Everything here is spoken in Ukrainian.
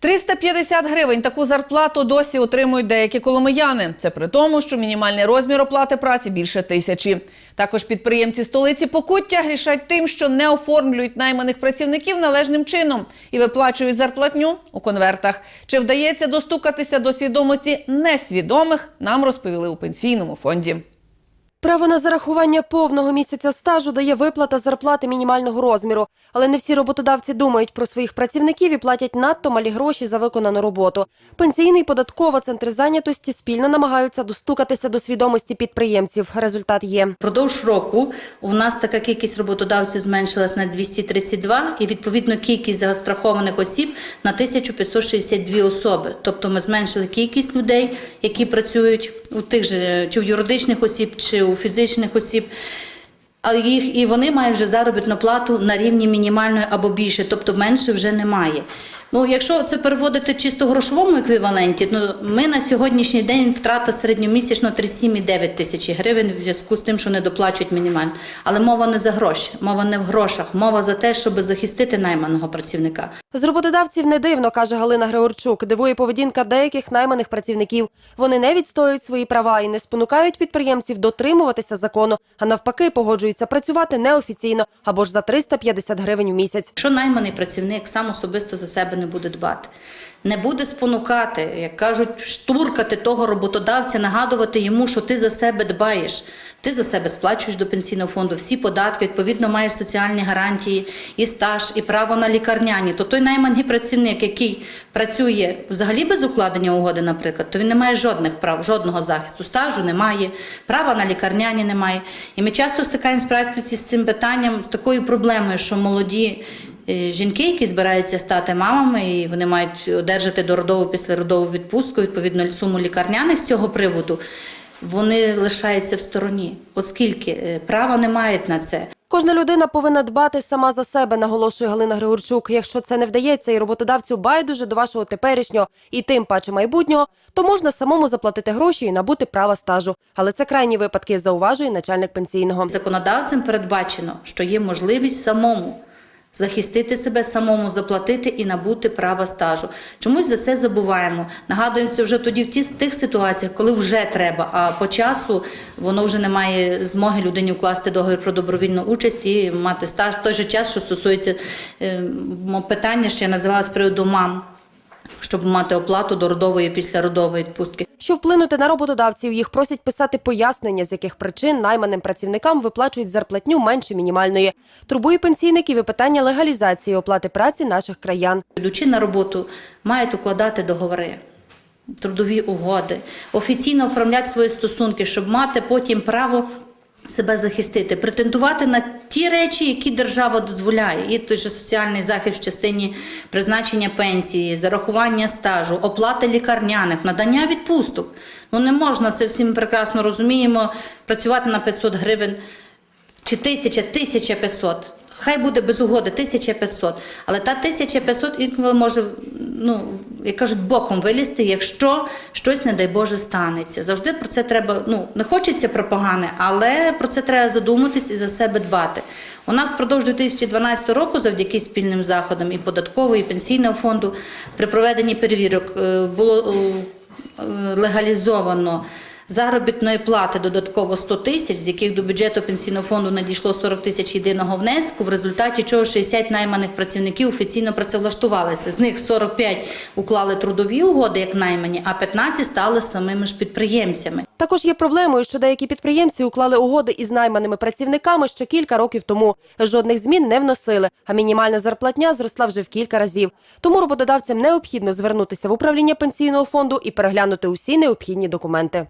350 гривень таку зарплату досі отримують деякі коломияни. Це при тому, що мінімальний розмір оплати праці більше тисячі. Також підприємці столиці Покуття грішать тим, що не оформлюють найманих працівників належним чином і виплачують зарплатню у конвертах. Чи вдається достукатися до свідомості несвідомих, нам розповіли у пенсійному фонді. Право на зарахування повного місяця стажу дає виплата зарплати мінімального розміру. Але не всі роботодавці думають про своїх працівників і платять надто малі гроші за виконану роботу. Пенсійний податкова центри зайнятості спільно намагаються достукатися до свідомості підприємців. Результат є. Впродовж року у нас така кількість роботодавців зменшилась на 232 і відповідно кількість застрахованих осіб на 1562 особи. Тобто ми зменшили кількість людей, які працюють у тих же чи в юридичних осіб, чи у фізичних осіб. А їх і вони мають вже заробітну плату на рівні мінімальної або більше, тобто менше вже немає. Ну, якщо це переводити чисто грошовому еквіваленті, ну ми на сьогоднішній день втрата середньомісячно 37,9 тисячі гривень в зв'язку з тим, що не доплачують мінімально. Але мова не за гроші, мова не в грошах, мова за те, щоб захистити найманого працівника. З роботодавців не дивно, каже Галина Григорчук. Дивує поведінка деяких найманих працівників. Вони не відстоюють свої права і не спонукають підприємців дотримуватися закону, а навпаки, погоджуються працювати неофіційно або ж за 350 гривень у місяць. Якщо найманий працівник сам особисто за себе не буде дбати, не буде спонукати, як кажуть, штуркати того роботодавця, нагадувати йому, що ти за себе дбаєш. Ти за себе сплачуєш до пенсійного фонду всі податки, відповідно маєш соціальні гарантії, і стаж, і право на лікарняні. То той найманий працівник, який працює взагалі без укладення угоди, наприклад, то він не має жодних прав, жодного захисту. Стажу немає, права на лікарняні немає. І ми часто стикаємося в практиці з цим питанням, з такою проблемою, що молоді жінки, які збираються стати мамами, і вони мають одержати дородову післяродову відпустку, відповідно суму лікарняних з цього приводу, вони лишаються в стороні, оскільки е, права не мають на це. Кожна людина повинна дбати сама за себе, наголошує Галина Григорчук. Якщо це не вдається і роботодавцю байдуже до вашого теперішнього і тим паче майбутнього, то можна самому заплатити гроші і набути права стажу. Але це крайні випадки, зауважує начальник пенсійного. Законодавцем передбачено, що є можливість самому захистити себе, самому заплатити і набути права стажу. Чомусь за це забуваємо. Нагадуємо це вже тоді в тих ситуаціях, коли вже треба, а по часу воно вже не має змоги людині вкласти договір про добровільну участь і мати стаж. В той же час, що стосується е, питання, що я називала з приводу мам, щоб мати оплату до родової післяродової відпустки. Щоб вплинути на роботодавців, їх просять писати пояснення, з яких причин найманим працівникам виплачують зарплатню менше мінімальної. Турбує пенсійників і питання легалізації оплати праці наших краян. Йдучи на роботу, мають укладати договори, трудові угоди, офіційно оформляти свої стосунки, щоб мати потім право себе захистити, претендувати на ті речі, які держава дозволяє. І той же соціальний захист в частині призначення пенсії, зарахування стажу, оплати лікарняних, надання відпусток. Ну не можна це всі ми прекрасно розуміємо. Працювати на 500 гривень чи 1000, 1500. Хай буде без угоди 1500. Але та 1500 інколи може, ну, як кажуть, боком вилізти, якщо щось, не дай Боже, станеться. Завжди про це треба, ну, не хочеться про погане, але про це треба задуматись і за себе дбати. У нас впродовж 2012 року, завдяки спільним заходам і податкового, і пенсійного фонду, при проведенні перевірок е, було е, легалізовано заробітної плати додатково 100 тисяч, з яких до бюджету пенсійного фонду надійшло 40 тисяч єдиного внеску, в результаті чого 60 найманих працівників офіційно працевлаштувалися. З них 45 уклали трудові угоди як наймані, а 15 стали самими ж підприємцями. Також є проблемою, що деякі підприємці уклали угоди із найманими працівниками ще кілька років тому. Жодних змін не вносили, а мінімальна зарплатня зросла вже в кілька разів. Тому роботодавцям необхідно звернутися в управління пенсійного фонду і переглянути усі необхідні документи.